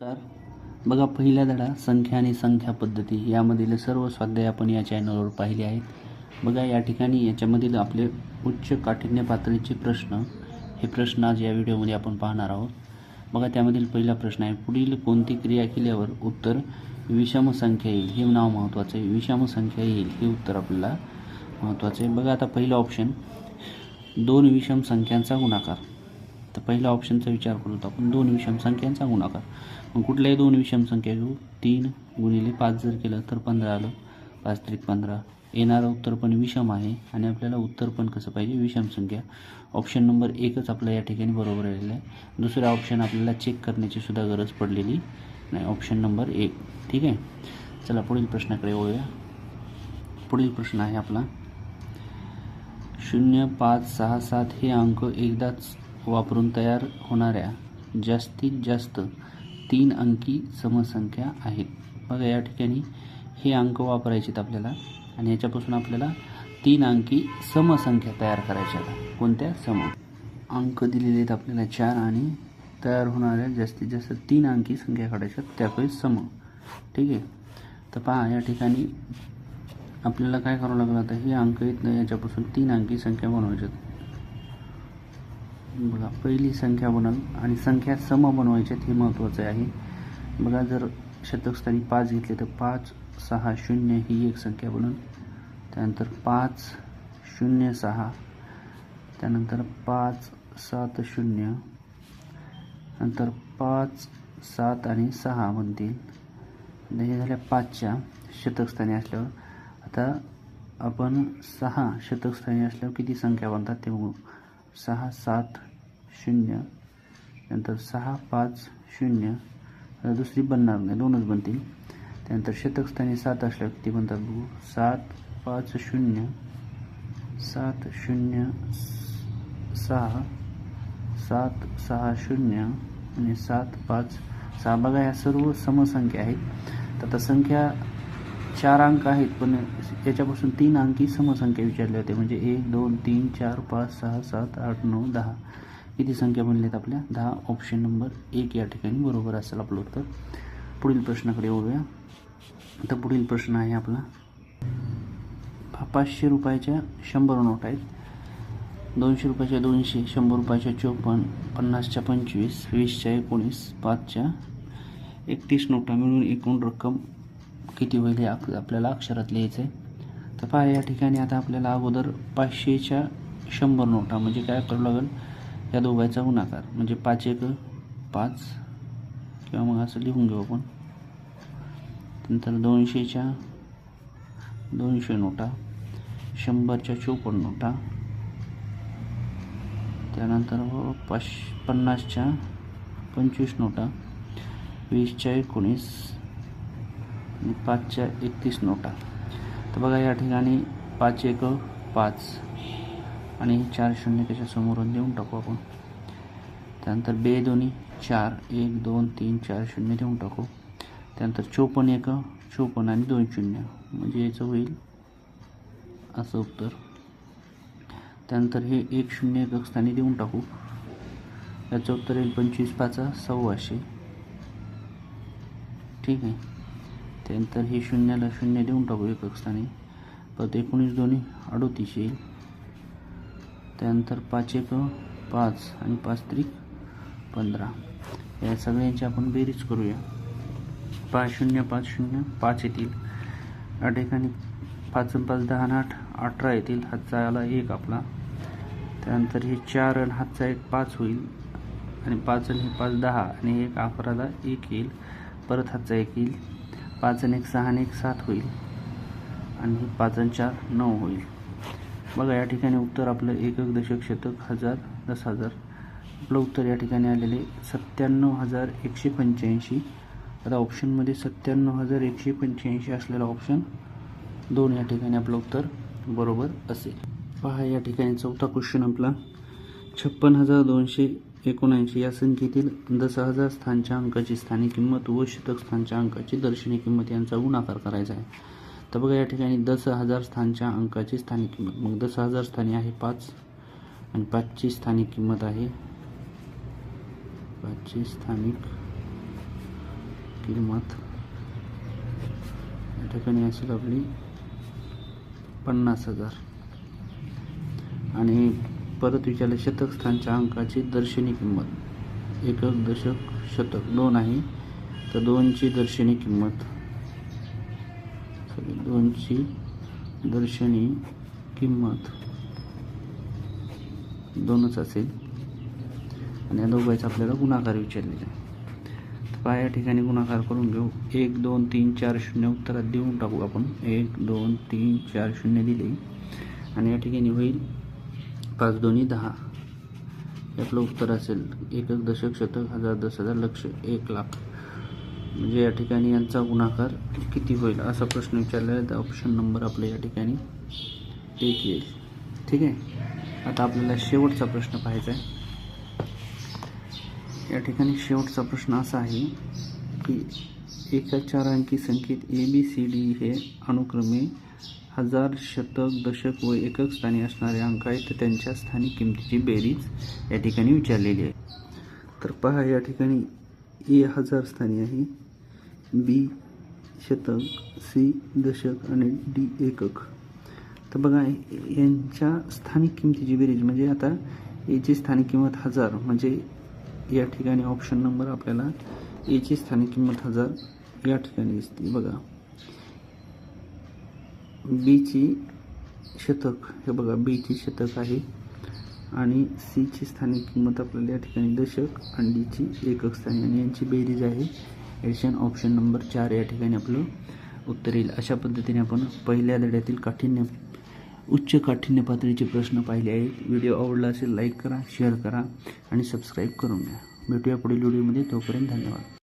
नमस्कार. बघा पहिला धडा संख्या आणि संख्या पद्धती. यामधील सर्व स्वाध्याय आपण या चॅनलवर पाहिले आहेत. बघा या ठिकाणी याच्यामधील आपले उच्च काठिण्य पातळीचे प्रश्न हे प्रश्न आज या व्हिडिओमध्ये आपण पाहणार आहोत. बघा त्यामधील पहिला प्रश्न आहे पुढील कोणती क्रिया केल्यावर उत्तर विषम संख्या येईल? हे नाव महत्त्वाचं आहे. विषम संख्या येईल हे उत्तर आपल्याला महत्त्वाचं आहे. बघा आता पहिलं ऑप्शन दोन विषम संख्यांचा गुणाकार. तर पहिल्या ऑप्शनचा विचार करू तर आपण दोन विषम संख्यांचा गुणाकार मग कुठल्याही दोन विषम संख्या घेऊ. तीन गुणिले पाच जर केलं तर पंधरा आलं. पाच त्रिक पंधरा. येणारं उत्तर पण विषम आहे आणि आपल्याला उत्तर पण कसं पाहिजे? विषम संख्या. ऑप्शन नंबर एकच आपला या ठिकाणी बरोबर आलेलं आहे. दुसरा ऑप्शन आपल्याला चेक करण्याची सुद्धा गरज पडलेली नाही. ऑप्शन नंबर एक. ठीक आहे? चला पुढील प्रश्नाकडे वळूया. पुढील प्रश्न आहे आपला. शून्य पाच सहा सात हे अंक एकदाच वापरून तयार होणाऱ्या जास्तीत जास्त तीन अंकी समसंख्या आहेत. बघा या ठिकाणी हे अंक वापरायचे आहेत आपल्याला आणि याच्यापासून आपल्याला तीन अंकी समसंख्या तयार करायच्या आहेत. कोणत्या? सम. अंक दिलेले आहेत आपल्याला चार आणि तयार होणाऱ्या जास्तीत जास्त तीन अंकी संख्या काढायच्या आहेत, त्यापैकी सम. ठीक आहे? तर पहा या ठिकाणी आपल्याला काय करावं लागलं आता? हे अंक येत नाही याच्यापासून तीन अंकी संख्या बनवायच्यात बघा पहिली संख्या बनल आणि संख्या सम बनवायच्यात हे महत्त्वाचं आहे. बघा जर शतकस्थानी पाच घेतले तर पाच सहा शून्य ही एक संख्या बनल. त्यानंतर पाच शून्य सहा. त्यानंतर पाच सात शून्य. नंतर पाच सात आणि सहा बनतील. हे झाल्या पाचच्या शतकस्थानी असल्यावर. आता आपण सहा शतकस्थानी असल्यावर किती संख्या बनतात ते बघू. सहा सात शून्य नंतर सहा पाच शून्य आता दुसरी बनणार नाही दोनच बनतील. त्यानंतर शतकस्थानी सात असल्या किती बनतात बघू? सात पाच शून्य सात शून्य सहा सात सहा शून्य आणि सात पाच सहा. बघा ह्या सर्व समसंख्या आहेत. तर आता संख्या चार अंक आहेत पण याच्यापासून तीन अंकी समसंख्या विचारल्या होत्या म्हणजे एक दोन तीन चार पाच सहा सात आठ नऊ दहा. किती संख्या बनल्यात आपल्या? दहा. ऑप्शन नंबर एक या ठिकाणी बरोबर असेल आपलं उत्तर. पुढील प्रश्नाकडे वळूया. आता पुढील प्रश्न आहे आपला. पाचशे रुपयाच्या शंभर नोट आहेत. दोनशे रुपयाच्या दोनशे शंभर रुपयाच्या चोपन्न पन्नासच्या पंचवीस वीसच्या एकोणीस पाचच्या एकतीस नोटा मिळून एकूण रक्कम किती होईल हे आप- आपल्याला अक्षरात लिहायचं आहे तर पहा या ठिकाणी आता आपल्याला अगोदर पाचशेच्या शंभर नोटा म्हणजे काय करावं लागेल? या दोघांचा गुणाकार. म्हणजे पाच एक पाच. किंवा मग असं लिहून घेऊ आपण. नंतर दोनशेच्या दोनशे नोटा. शंभरच्या चोपन्न नोटा. त्यानंतर हो, पाच पन्नासच्या पंचवीस नोटा. वीसच्या एकोणीस. आणि पाचच्या एकतीस नोटा. तर बघा या ठिकाणी पाच एक पाच. आणि चार शून्य त्याच्या समोरून देऊन टाकू आपण. त्यानंतर बे दोन्ही चार एक दोन तीन चार शून्य देऊन टाकू. त्यानंतर चोपन्न एक चोपन्न आणि दोन शून्य. म्हणजे याचं होईल असं उत्तर. त्यानंतर हे एक शून्य एक स्थानी देऊन टाकू. याचं उत्तर येईल पंचवीस पाचा सव्वाशे. ठीक आहे. त्यानंतर हे शून्याला शून्य देऊन टाकू एकक स्थानी. परत एकोणीस दोन्ही अडोतीस येईल. त्यानंतर पाच एक पाच आणि पाच त्रिक पंधरा. या सगळ्यांची आपण बेरीज करूया. पाच शून्य पाच शून्य पाच येतील. या ठिकाणी पाच आणि पाच दहा आणि आठ अठरा येतील. हातचा आला एक आपला. त्यानंतर हे चार आणि हातचा एक पाच होईल. आणि पाच आणि हे पाच दहा आणि एक अकराला एक येईल. परत हातचा एक येईल. पाच आणि एक सहा आणि एक सात होईल. आणि हे पाच आणि चार नऊ होईल. बघा या ठिकाणी उत्तर आपलं एकक दशक शतक हजार दस हजार. आपलं उत्तर या ठिकाणी आलेले सत्त्याण्णव हजार एकशे पंच्याऐंशी. आता ऑप्शनमध्ये सत्त्याण्णव हजार एकशे पंच्याऐंशी असलेला ऑप्शन दोन या ठिकाणी आपलं उत्तर बरोबर असेल. पहा या ठिकाणी चौथा क्वेश्चन आपला. छप्पन हजार दोनशे एकोणऐंशी या संख्येतील दस हजार स्थानच्या अंकाची स्थानिक किंमत व शतक स्थानच्या अंकाची दर्शनी किंमत यांचा गुणाकार करायचा आहे. तर बघा या ठिकाणी दस हजार स्थानच्या अंकाची स्थानिक किंमत. मग दस हजार स्थानी आहे पाच आणि पाचची स्थानिक किंमत आहे पाचची स्थानिक किंमत. या ठिकाणी असेल आपली पन्नास हजार. आणि परत विचारले शतक स्थानच्या अंकाची दर्शनी किंमत. एकक दशक शतक दोन आहे. तर दोनची दर्शनी किंमत. सॉरी दोनची दर्शनी किंमत दोनच असेल. आणि या दोघांचा आपल्याला गुणाकार विचारलेला आहे तर पहा या ठिकाणी गुणाकार करून घेऊ. एक दोन तीन चार शून्य उत्तरात देऊन टाकू आपण. एक दोन तीन चार शून्य दिले. आणि या ठिकाणी होईल पाच दोन्ही दहा. हे आपलं उत्तर असेल एकच दशक शतक हजार दस हजार लक्ष एक लाख. म्हणजे या ठिकाणी यांचा गुणाकार किती होईल असा प्रश्न विचारलेला आहे. तर ऑप्शन नंबर आपल्या या ठिकाणी एक येईल ठीक आहे? आता आपल्याला शेवटचा प्रश्न पाहायचा आहे. या ठिकाणी शेवटचा प्रश्न असा आहे की एका चार अंकी संख्येत ए बी सी डी हे अनुक्रमे हजार शतक दशक व एकक स्थानी असणारे अंक आहेत. तर त्यांच्या स्थानिक किमतीची बेरीज या ठिकाणी विचारलेली आहे. तर पहा या ठिकाणी ए हजार स्थानी आहे. बी शतक सी दशक आणि डी एकक. तर बघा यांच्या स्थानिक किमतीची बेरीज म्हणजे आता याची स्थानिक किंमत हजार म्हणजे या ठिकाणी ऑप्शन नंबर आपल्याला याची स्थानिक किंमत हजार या ठिकाणी दिसते. बघा. बीची शतक हे बघा बीची शतक आहे. आणि सीची स्थानिक किंमत आपल्याला या ठिकाणी दशक आणि डीची एकक स्थानी आणि यांची बेरीज आहे. एडिशन ऑप्शन नंबर चार या ठिकाणी आपलं उत्तर येईल. अशा पद्धतीने आपण पहिल्या धड्यातील काठिण्य उच्च काठिण्य पातळीचे प्रश्न पाहिले आहेत. व्हिडिओ आवडला असेल लाईक करा शेअर करा आणि सबस्क्राईब करून घ्या. भेटूया पुढील व्हिडिओमध्ये तोपर्यंत धन्यवाद.